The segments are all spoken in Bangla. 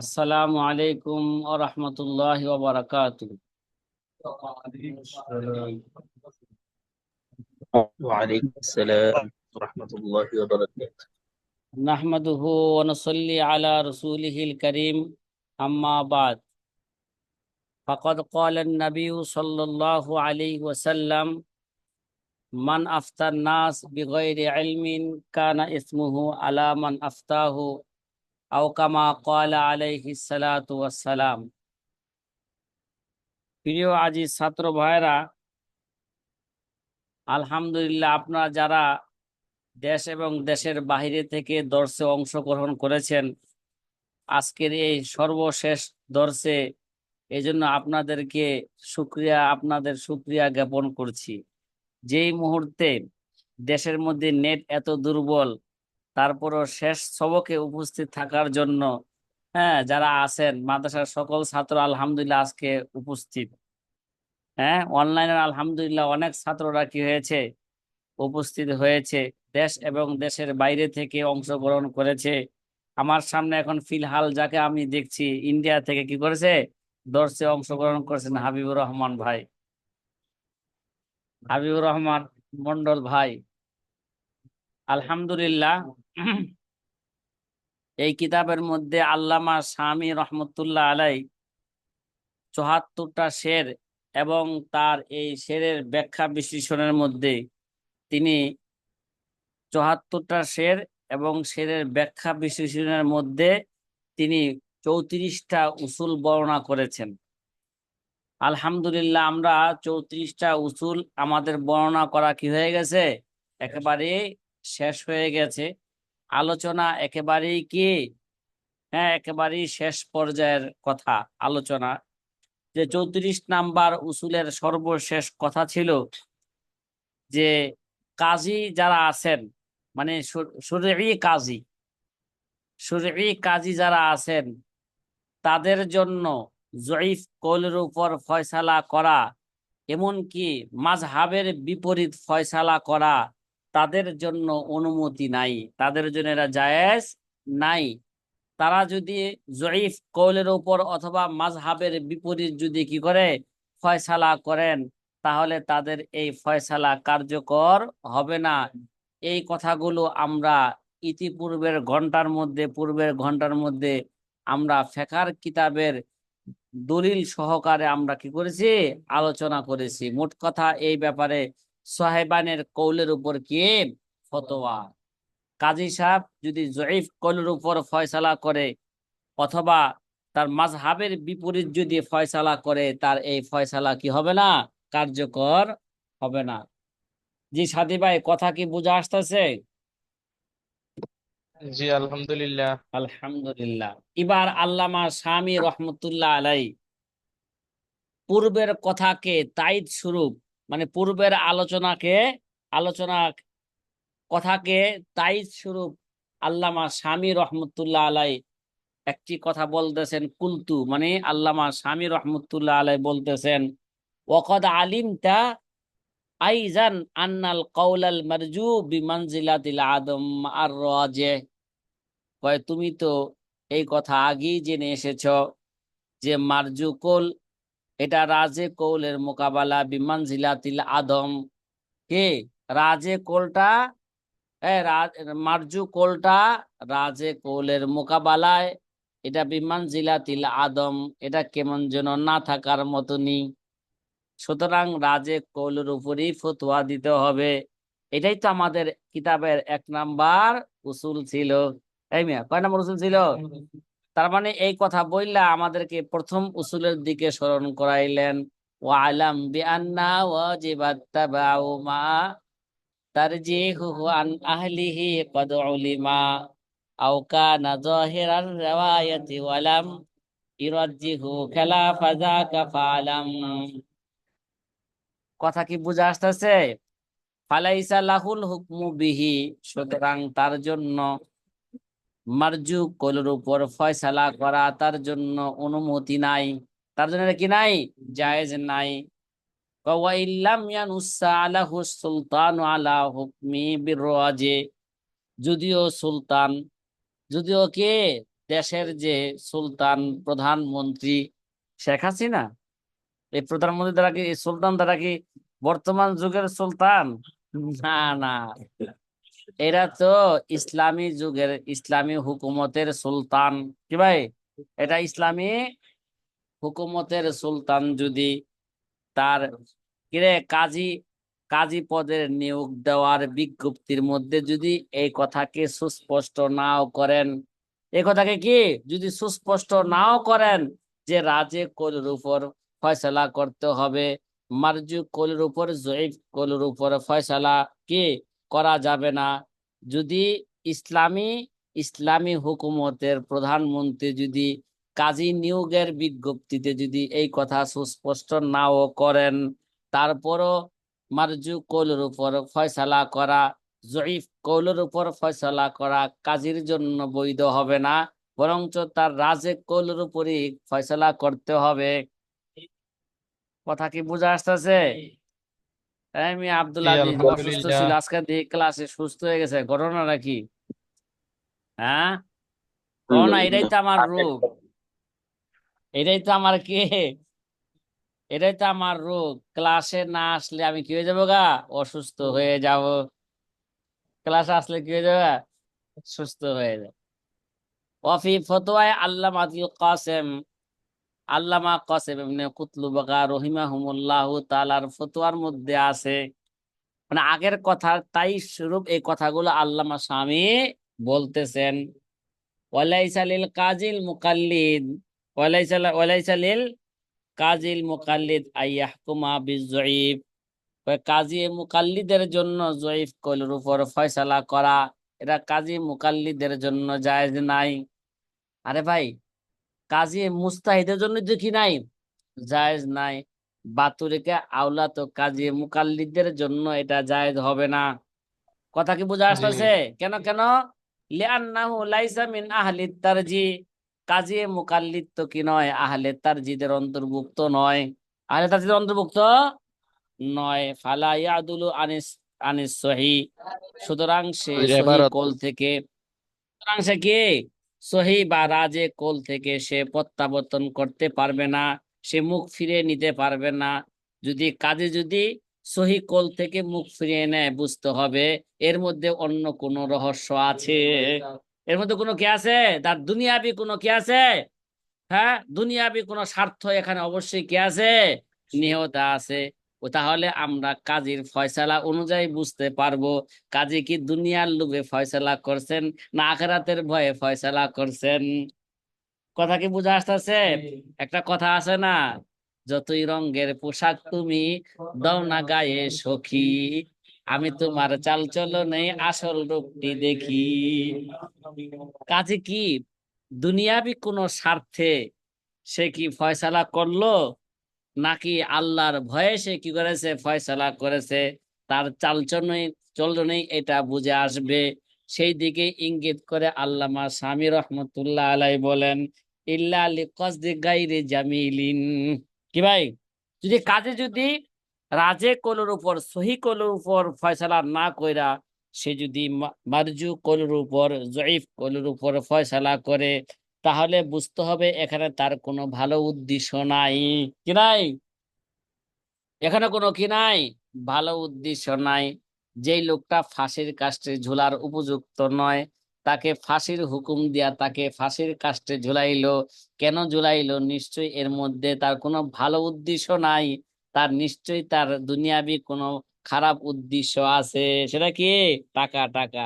আসসালামু আলাইকুম ওয়া রাহমাতুল্লাহি ওয়া বারাকাতুহু। মান আফতান নাস বিগাইরি ইলমিন কানা ইসমুহু আলা মান আফতাহু আও কামা ক্বালা আলাইহি সালাতু প্রিয় আজিজ ছাত্র ভাইরা আলহামদুলিল্লাহ আপনারা যারা দেশ এবং দেশের বাইরে থেকে দর্শে অংশগ্রহণ করেছেন, আজকের এই সর্বশেষ দর্শে এই জন্য আপনাদেরকে শুক্রিয়া, আপনাদের শুক্রিয়া জ্ঞাপন করছি। যেই মুহূর্তে দেশের মধ্যে নেট এত দুর্বল তারপরও শেষ সবকে উপস্থিত থাকার জন্য হ্যাঁ যারা আছেন, মাদ্রাসার সকল ছাত্র আলহামদুলিল্লাহ আজকে উপস্থিত। হ্যাঁ অনলাইনে আলহামদুলিল্লাহ অনেক ছাত্ররা কি হয়েছে? উপস্থিত হয়েছে। দেশ এবং দেশের বাইরে থেকে অংশগ্রহণ করেছে। আমার সামনে এখন ফিলহাল যাকে আমি দেখছি, ইন্ডিয়া থেকে কি করেছে? দর্শে অংশগ্রহণ করেছেন হাবিবুর রহমান ভাই। হাবিবুর রহমান মন্ডল ভাই। আলহামদুলিল্লাহ এই কিতাবের মধ্যে আল্লামা স্বামী রহমতুল্লাহ আলাই চুহাত্তরটা শের এবং তার এই শেরের ব্যাখ্যা বিশ্লেষণের মধ্যে তিনি চুহাত্তরটা শের এবং শেরের ব্যাখ্যা বিশ্লেষণের মধ্যে তিনি চৌত্রিশটা উসুল বর্ণনা করেছেন। আলহামদুলিল্লাহ, আমরা চৌত্রিশটা উসুল আমাদের বর্ণনা করা কি হয়ে গেছে? একেবারে শেষ হয়ে গেছে। আলোচনা একেবারেই কি? হ্যাঁ একেবারেই শেষ পর্যায়ের কথা, আলোচনা। যে চৌত্রিশ নাম্বার উসুলের সর্বশেষ কথা ছিল যে, কাজী যারা আছেন মানে শরী কাজী শরী কাজী যারা আছেন, তাদের জন্য জয়ীফ কৌলের উপর ফয়সালা করা, এমনকি মাঝহাবের বিপরীত ফয়সালা করা তাদের জন্য অনুমতি নাই। তাদের জন্য এরা জায়েজ নাই। তারা যদি জয়ীফ কৌলের উপর অথবা মাঝহাবের বিপরীত যদি কি করে, ফয়সালা করেন, তাহলে তাদের এই ফয়সালা কার্যকর হবে না। এই কথাগুলো আমরা ইতিপূর্বের ঘণ্টার মধ্যে, পূর্বের ঘণ্টার মধ্যে আমরা ফেকার কিতাবের দলিল সহকারে আমরা কি করেছি? আলোচনা করেছি। মোট কথা এই ব্যাপারে সাহেবানের কৌলের উপর কি ফতোয়া? কাজী সাহেব যদি জয়ীফ কৌলের উপর ফয়সালা করে অথবা তার মাঝহাবের বিপরীত যদি ফয়সালা করে তার এই ফয়সালা কি হবে না? কার্যকর হবে না। জি সাদি ভাই কথা কি বুঝা আসতেছে? জি আলহামদুলিল্লাহ। আলহামদুলিল্লাহ। এবার আল্লামা স্বামী রহমতুল্লাহ আলাই পূর্বের কথাকে তাইদ স্বরূপ পূর্বের আলোচনাকে, আলোচনা কথাকে তাইদ স্বরূপ আল্লামা স্বামী রহমতুল্লাহ আলাই একটি কথা বলতেছেন, কুলতু। মানে আল্লামা স্বামী রহমতুল্লাহ আলাই বলতেছেন ওকদ আলিমতা আইজান আন্নাল কৌলাল মারজু বিমানজিলাতিল আদম আর রাজে। কয়, তুমি তো এই কথা আগেই জেনে এসেছ যে মারজু কৌল এটা রাজে কৌলের মোকাবেলা বিমানজিলাতিল আদম। কে? রাজে কোলটা? মারজু কোলটা রাজে কৌলের মোকাবেলায়। এটা বিমান জিলাতিল আদম। এটা কেমন যেন না থাকার মতনই। সুতরাং রাজে কৌলের উপরই ফতুয়া দিতে হবে। এটাই তো আমাদের কিতাবের এক নাম্বার উসুল ছিল। এই মিয়া, কয় নাম্বার উসুল ছিল? তার মানে এই কথা বললা আমাদেরকে প্রথম উসুলের দিকে স্মরণ করাইলেন। ওয়ালাম বিআন্না কথা কি বুঝা আসতেছে? ফালাইসা লাহুল হুকমু বিহি, সুতরাং তার জন্য মারজু কলের উপর ফয়সালা করা তার জন্য অনুমতি নাই। তার জন্য কি নাই? জায়েজ নাই। যদিও সুলতান, যদিও কে? দেশের যে সুলতান, প্রধানমন্ত্রী শেখ হাসিনা। এই প্রধানমন্ত্রী দ্বারা কি সুলতান দ্বারা কি বর্তমান যুগের সুলতান? না না। এরা তো ইসলামী যুগের, ইসলামী হুকুমতের সুলতান। কি ভাই? এটা ইসলামী হুকুমতের সুলতান যদি তার কিরে কাজী কাজী পদের নিয়োগ দেওয়ার বিজ্ঞপ্তির মধ্যে যদি এই কথাকে সুস্পষ্ট নাও করেন। এই কথাকে কি? যদি সুস্পষ্ট নাও করেন যে রাজে কোলের উপর ফয়সালা করতে হবে, মারজু কোলের উপর, জয়ীফ কোলের উপর ফয়সালা, কি? করা যাবে না। যদি ইসলামী ইসলামী হুকুমতের প্রধানমন্ত্রী যদি কাজী নিয়োগের বিজ্ঞপ্তিতে যদি এই কথা সুস্পষ্ট নাও করেন, তারপরও মারজু কৌলের উপর ফয়সালা করা, জয়ীফ কৌলের উপর ফয়সালা করা কাজীর জন্য বৈধ হবে না, বরঞ্চ তার রাজে কৌলের উপরই ফয়সালা করতে হবে। কথা কি বোঝা আসতেছে? আমি আব্দুল আজিজ অসুস্থ আলহামদুলিল্লাহ। ছিল আজকে দিয়ে ক্লাসে সুস্থ হয়ে গেছে ঘটনাটা কি হ্যাঁ? ও না এটাই তো আমার রোগ। এটাই তো আমার কে? এটাই তো আমার রোগ। ক্লাসে না আসলে আমি কি হয়ে যাব গা? অসুস্থ হয়ে যাব। ক্লাসে আসলে কি হয়ে যাবে? সুস্থ হয়ে যাব। ওয়াফি ফতোয়ায় আল্লামা আতিল কাসেম আল্লামা কাসেম ইবনে কুতলুবাকা রহিমাহুমুল্লাহ তাআলার ফতুয়ার মধ্যে আছে। মানে আগের কথা, তাই স্বরূপ এই কথাগুলো আল্লামা স্বামী বলতেছেন। ওয়ালাইসা লিল কাজিল মুকাল্লিদ, ওয়ালাইসা ওয়ালাইসা লিল কাজিল মুকাল্লিদ আইয়াহকুমা বিজয়ীফ কাজী মুকাল্লিদের জন্য জয়ীফ কলের উপর ফয়সালা করা এটা কাজী মুকাল্লিদের জন্য জায়েজ নাই। আরে ভাই কাজী মুস্তাহিদের জন্য তো কি নাই? জায়েজ নাই। বাতুরিকে আওলা তো কাজী মুকাল্লিদের জন্য এটা জায়েজ হবে না। কথা কি বোঝা। আসতেছে? কেন কেন? লিআন্নাহু লাইসা মিন আহলি তারজি। কাজী মুকাল্লিদ তো কি নয়? আহলে তারজিদের অন্তর্ভুক্ত নয়। আহলে তারজিদের অন্তর্ভুক্ত নয়। ফালা ইয়াদুলু আনিস আনিস সহি। সুতরাং সে। কোল থেকে। সুতরাং সে কি? সহি বা রাজে কোল থেকে সে প্রত্যাবর্তন করতে পারবে না, সে মুখ ফিরিয়ে নিতে পারবে না। যদি কাজে যদি সহি কোল থেকে মুখ ফিরিয়ে নেয়, বুঝতে হবে এর মধ্যে অন্য কোনো রহস্য আছে। এর মধ্যে কোনো কি আছে? তার দুনিয়াবি কোনো কি আছে? হ্যাঁ দুনিয়াবি কোনো স্বার্থ এখানে অবশ্যই কি আছে? নিহত আছে। ও তাহলে আমরা কাজীর ফয়সালা অনুযায়ী বুঝতে পারব। কাজী কি দুনিয়ার লোভে ফয়সালা করছেন না আখেরাতের ভয়ে ফয়সালা করছেন? কথা কি বুঝা আসতেছে? একটা কথা আছে না যতই রঙের পোশাক তুমি দাও না গায়ে সখী আমি তোমার চাল চলনে আসল রূপটি দেখি। কাজে কি দুনিয়াবি কোনো স্বার্থে সে কি ফয়সালা করল? নাকি আল্লাহর ভয়ে সে কি করেছে? ফয়সালা করেছে। তার চালচলনেই চলনেই এটা বুঝে আসবে। সেই দিকে ইঙ্গিত করে আল্লামা স্বামী রহমতুল্লাহ আলাই বলেন, ইল্লা কসদি গাইরে জামিলিন। কি ভাই? যদি কাজে যদি রাজে কলুর উপর, সহি কলুর উপর ফয়সালা না কইরা সে যদি মারজু কোলের উপর, জয়ীফ কলুর উপর ফয়সালা করে তাহলে বুঝতে হবে এখানে তার কোনো ভালো উদ্দেশ্য নাই। কি নাই? এখানে কোনো কি নাই? ভালো উদ্দেশ্য নাই। যেই লোকটা ফাঁসির কাস্টে ঝুলার উপযুক্ত নয়, তাকে ফাঁসির হুকুম দিয়া তাকে ফাঁসির কাস্টে ঝুলাইলো। কেন ঝুলাইলো? নিশ্চয়ই এর মধ্যে তার কোনো ভালো উদ্দেশ্য নাই। তার নিশ্চয়ই তার দুনিয়াবি কোনো খারাপ উদ্দেশ্য আছে। সেটা কি? টাকা টাকা।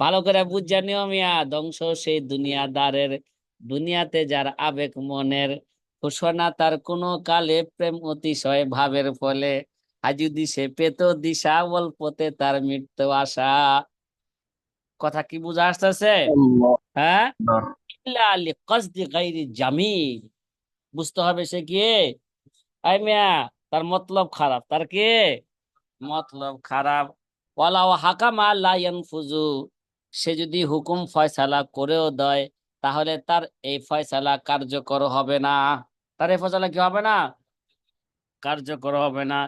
ভালো করে বুঝ নিও মিয়া, ধ্বংস সেই দুনিয়াদারের দুনিয়াতে যার আবেগ মনের ঘোষণা তার কোনো কালে প্রেম অতিশয় ভাবের ফলে। আজ যদি সে পেত দিশা অল্পতে তার মৃত্যু আশা। কথা কি বুঝা আসতেছে? হ্যাঁ? জামিল। বুঝতে হবে সে কি? আই মিয়া তার মতলব খারাপ। তার কি? মতলব খারাপ। ওয়ালাও হাকামা লা ফুজু সে যদি হুকুম ফয়সালা করেও দেয় তাহলে তার এই ফয়সালা কার্যকর হবে না। তার এই ফয়সালা কি হবে না? কার্যকর হবে না।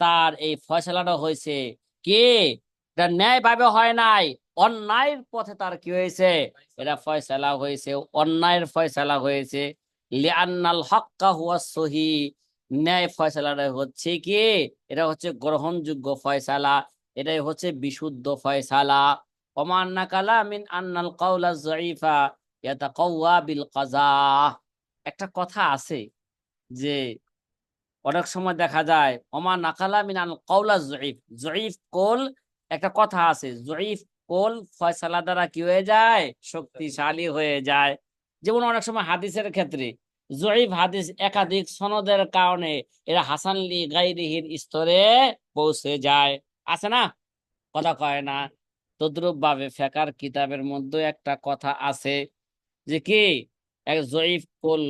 তার এই ফয়সালাটা হয়েছে কে? ন্যায় ভাবে হয় নাই। অন্যায়ের পথে তার কি হয়েছে? এটা ফয়সালা হয়েছে, অন্যায়ের ফয়সালা হয়েছে। লিআন্নাল হক্কা হুয়া সহি। ন্যায় ফয়সালাটা হচ্ছে কি? এটা হচ্ছে গ্রহণযোগ্য ফয়সালা। এটাই হচ্ছে বিশুদ্ধ ফয়সালা। ওমান নাকালা মিন আন্নাল কাউলা যায়িফা ইয়াতাকাওয়া বিল কাজা একটা কথা আছে যে অনেক সময় দেখা যায় ওমা নাকালা মিন আল কাউলা জয়ীফ জয়ীফ কোল, একটা কথা আছে জয়ীফ কোল ফয়সালা দ্বারা কি হয়ে যায়? শক্তিশালী হয়ে যায়। যেমন অনেক সময় হাদিসের ক্ষেত্রে জয়ীফ হাদিস একাধিক সনদের কারণে এরা হাসানলি গাইরিহির স্তরে পৌঁছে যায়। আছে না? কথা কয় না। তদ্রুপ ভাবে ফেকার কিতাবের মধ্যে একটা কথা আছে যে কি? এক জয়ীফ কোল,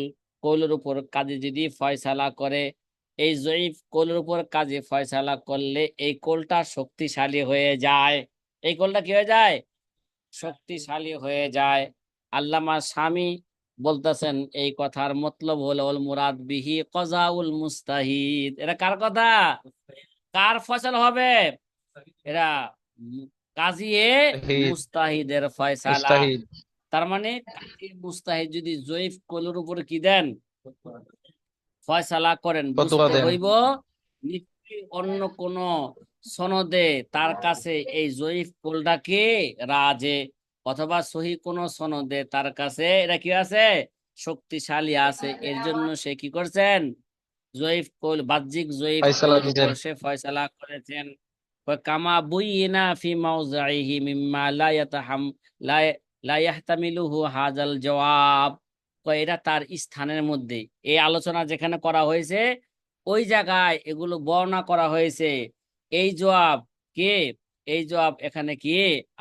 কোলের উপর কাজে যদি ফয়সালা করে, এই জয়ীফ কোলের উপর কাজে ফয়সালা করলে এই কোলটা শক্তিশালী হয়ে যায়। এই কোলটা কি হয়ে যায়? শক্তিশালী হয়ে যায়। আল্লামা স্বামী বলতেছেন, এই কথার মতলব হলো, ওল মুরাদ বিহি কজাউল মুস্তাহিদ। এটা কার কথা? কার ফসল হবে? এরা কাজিয়ে মুস্তাহিদের ফয়সালা। তার মানে মুস্তাহিদ যদি জয়ীফ কোলের উপরে কি দেন? ফয়সালা করেন। হইব অন্য কোন সনদে তার কাছে এই জয়ীফ কোলটাকে রাজে অথবা সহি কোন সনদে তার কাছে এটা কি আছে? শক্তিশালী আছে। এর জন্য সে কি করছেন? জয়ীফ কল বাহ্যিক জয়ীফ। সে ফয়সালা করেছেন। কামা বুইনা ফি মাউজাইহি মিম্মা লা ইয়াতাহাম এটা তার স্থানের মধ্যে। এই আলোচনা যেখানে করা হয়েছে, ওই জায়গায় এগুলো বর্ণনা করা হয়েছে। এই জবাব কে? এই জবাব এখানে কি?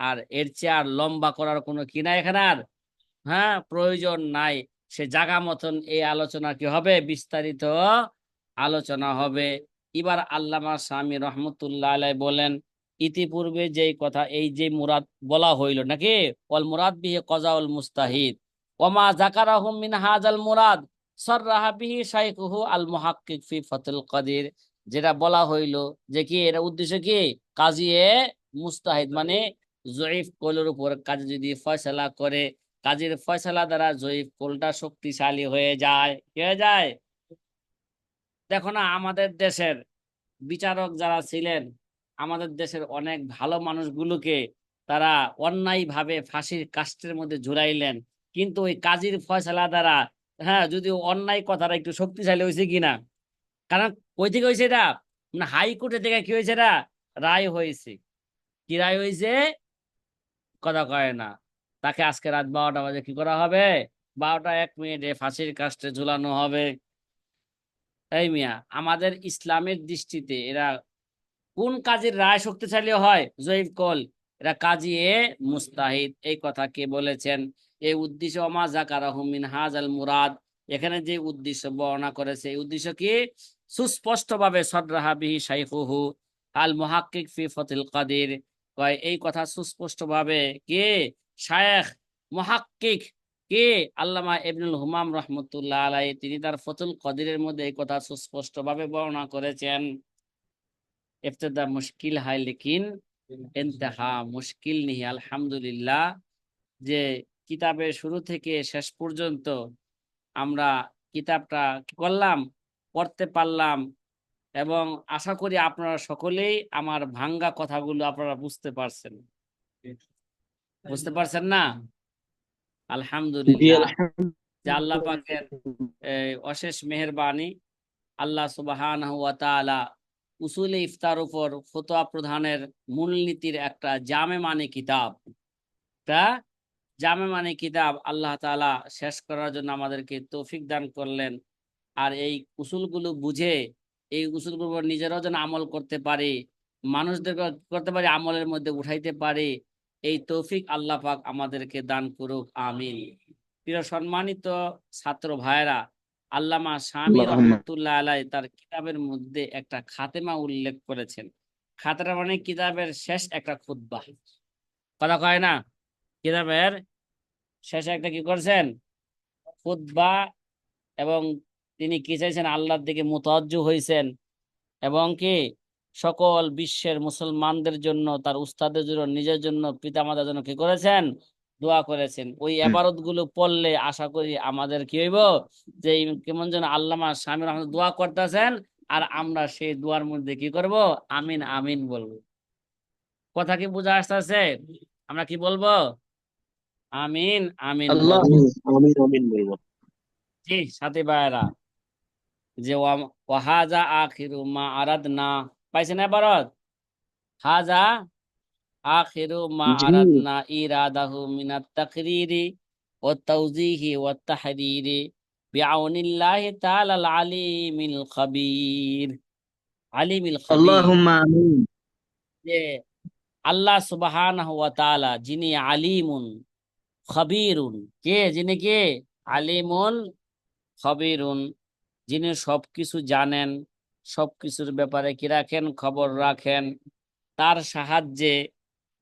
আর এর চেয়ে আর লম্বা করার কোনো কি নাই এখানে আর? হ্যাঁ প্রয়োজন নাই। সে জায়গা মতন এই আলোচনা কি হবে? বিস্তারিত আলোচনা হবে। এবার আল্লামা স্বামী রহমতুল্লাহ আলাই বলেন, ইতিপূর্বে যেই কথা, এই যে মুরাদ বলা হইল নাকি? ওয়াল মুরাদ বিহি কজাউল মুস্তাহিদ। ওমা মিন হাজাল মুরাদ বিহি আল ফি ফাতুল কাদির। যেটা বলা হইল যে কি, এর উদ্দেশ্য কি? কাজিয়ে মুস্তাহিদ মানে জয়ীফ কোলের উপর কাজে যদি ফয়সালা করে, কাজের ফয়সালা দ্বারা জয়ীফ কোলটা শক্তিশালী হয়ে যায় কি হয়ে যায়। দেখো না, আমাদের দেশের বিচারক যারা ছিলেন, আমাদের দেশের অনেক ভালো মানুষগুলোকে তারা অন্যায় ভাবে ফাঁসির কাস্টের মধ্যে ঝুলাইলেন কিন্তু ওই কাজীর ফয়সালা দ্বারা হ্যাঁ যদি অন্যায় কথাটা একটু শক্তিশালী হয়েছে কিনা? কারণ ওই থেকে হয়েছে এটা? মানে হাইকোর্টের থেকে কি হয়েছে এটা? রায় হয়েছে। কি রায় হয়েছে? কথা কয় না। তাকে আজকে রাত বারোটা বাজে কি করা হবে? বারোটা এক মিনিটে ফাঁসির কাস্টে ঝুলানো হবে। এই মিয়া, আমাদের ইসলামের দৃষ্টিতে এরা কোন কাজের রায় শক্তিশালী হয়? জয়ীফ কল, এরা কাজী এ মুস্তাহিদ। এই কথা কে বলেছেন? এই উদ্দেশ্য অমা জাকারাহু মিন হাজাল মুরাদ। এখানে যে উদ্দেশ্য বর্ণনা করেছে, এই উদ্দেশ্য কি? সুস্পষ্ট ভাবে সদরাহা বিহি শাইখুহু আল মুহাক্কিক ফি ফতিল কাদির। কয়, এই কথা সুস্পষ্ট ভাবে কে? শায়েখ মুহাক্কিক কে আল্লামা ইবনুল হুমাম রহমতুল্লাহ আলাই তিনি তার ফতুল কদিরের মধ্যে এই কথা সুস্পষ্ট ভাবে বর্ণনা করেছেন। ইফতেদা মুশকিল হাই ইন্তেহা মুশকিল নিহি, আলহামদুলিল্লাহ। যে কিতাবের শুরু থেকে শেষ পর্যন্ত আমরা কিতাবটা করলাম, পড়তে পারলাম, এবং আশা করি আপনারা সকলেই আমার ভাঙ্গা কথাগুলো আপনারা বুঝতে পারছেন। বুঝতে পারছেন না? আলহামদুলিল্লাহ। যে আল্লাহ পাকের অশেষ মেহেরবানি আল্লাহ তাআলা উসুলে ইফতার উপর ফতোয়া প্রদানের মূলনীতির একটা জামে মানে কিতাব। তা জামে মানে কিতাব আল্লাহ তাআলা শেষ করার জন্য আমাদেরকে তৌফিক দান করলেন। আর এই উসুলগুলো বুঝে এই উসুলগুলোর উপর নিজেরাও যেন আমল করতে পারি মানুষদের করতে পারি আমলের মধ্যে উঠাইতে পারি এই তৌফিক আল্লাহ পাক আমাদেরকে দান করুক আমিন। প্রিয় সম্মানিত ছাত্র ভাইরা আল্লামা স্বামী। রহমতুল্লাহ আলাই তার কিতাবের মধ্যে একটা খাতেমা উল্লেখ করেছেন। খাতেমা মানে কিতাবের শেষ একটা খুতবা। কথা কয় না? কিতাবের শেষে একটা কি করছেন? খুতবা এবং তিনি কি চাইছেন? আল্লাহর দিকে মুতাজ্জু হয়েছেন এবং কি সকল বিশ্বের মুসলমানদের জন্য তার উস্তাদের জন্য নিজের জন্য পিতামাতার জন্য কি করেছেন? দোয়া করেছেন। ওই এবারতগুলো পড়লে আশা করি আমাদের কি হইব? যে কেমন যেন আল্লামা স্বামী রহমান দোয়া করতেছেন আর আমরা সেই দোয়ার মধ্যে কি করব? আমিন আমিন বলব। কথা কি বোঝা আসতেছে? আমরা কি বলব? আমিন আমিন। আমিন আমিন বলব। জি সাথী ভাইরা যে ওয়া- ওয়াহাজা আখিরু মা আরাদনা। পাইছেন এবারত হাজা আখিরু মা আরাদনা ইরাদাহু মিনাত তাকরিরি ওয়া তাওজিহি ওয়া তাহরিরি বিআউনিল্লাহি তাআলা আল আলিমিল খাবীর। আলিমিল খাবীর। আল্লাহুম্মা আমিন। যে আল্লাহ সুবহানাহু ওয়া তাআলা যিনি আলিমুন খবীরুন। কে? যিনি কে? আলিমুন খবীরুন। যিনি সবকিছু জানেন। সবকিছুর ব্যাপারে কি রাখেন? খবর রাখেন। তার সাহায্যে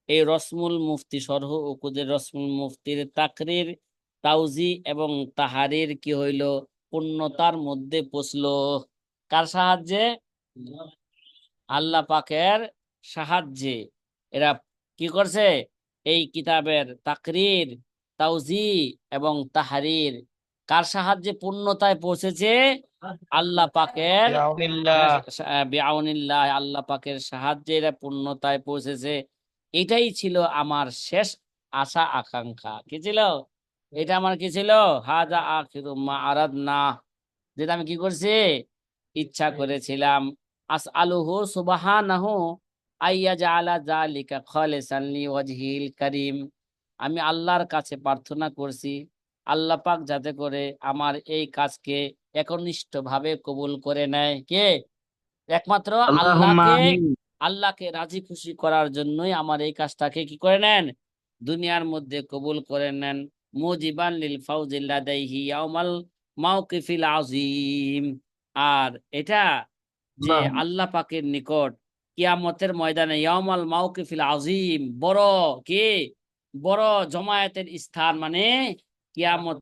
এই রসমুল মুফতি, সরহ উকুদের রসমুল মুফতির তাকরির তাউজি এবং তাহারির কি হইল? পূর্ণতার মধ্যে পৌঁছলো। কার সাহায্যে? আল্লাহ পাকের সাহায্যে। এরা কি করছে? এই কিতাবের তাকরির তাউজি এবং তাহারির কার সাহায্যে পূর্ণতায় পৌঁছেছে? আল্লাহ পাকের বিআউনিল্লাহ। আল্লাহ পাকের সাহায্যে এরা পূর্ণতায় পৌঁছেছে। এটাই ছিল আমার শেষ আশা আকাঙ্ক্ষা। কি ছিল? এটা আমার কি ছিল? হাজা আখিরু মা আরাদনা। যেটা আমি কি করছি? ইচ্ছা করেছিলাম। আস আলুহু সুবাহানাহু আইয়া কারীম। আমি আল্লাহর কাছে প্রার্থনা করছি। আল্লাহ পাক যাতে করে আমার এই কাজকে একনিষ্ঠ ভাবে কবুল করে নেয়। কে? একমাত্র আল্লাহকে আল্লাহকে রাজি খুশি করার জন্যই আমার এই কাজটাকে কি করে নেন? দুনিয়ার মধ্যে কবুল করে নেন। মুজিবান লিল ফাউজিল লাদাইহি ইয়াউমাল মাওকিফিল আযীম। আর এটা যে আল্লাহ। আল্লাহ পাকের নিকট কিয়ামতের ময়দানে ইয়াউমাল মাওকিফিল আযীম বড় কি? বড় জমায়েতের স্থান মানে क्या मत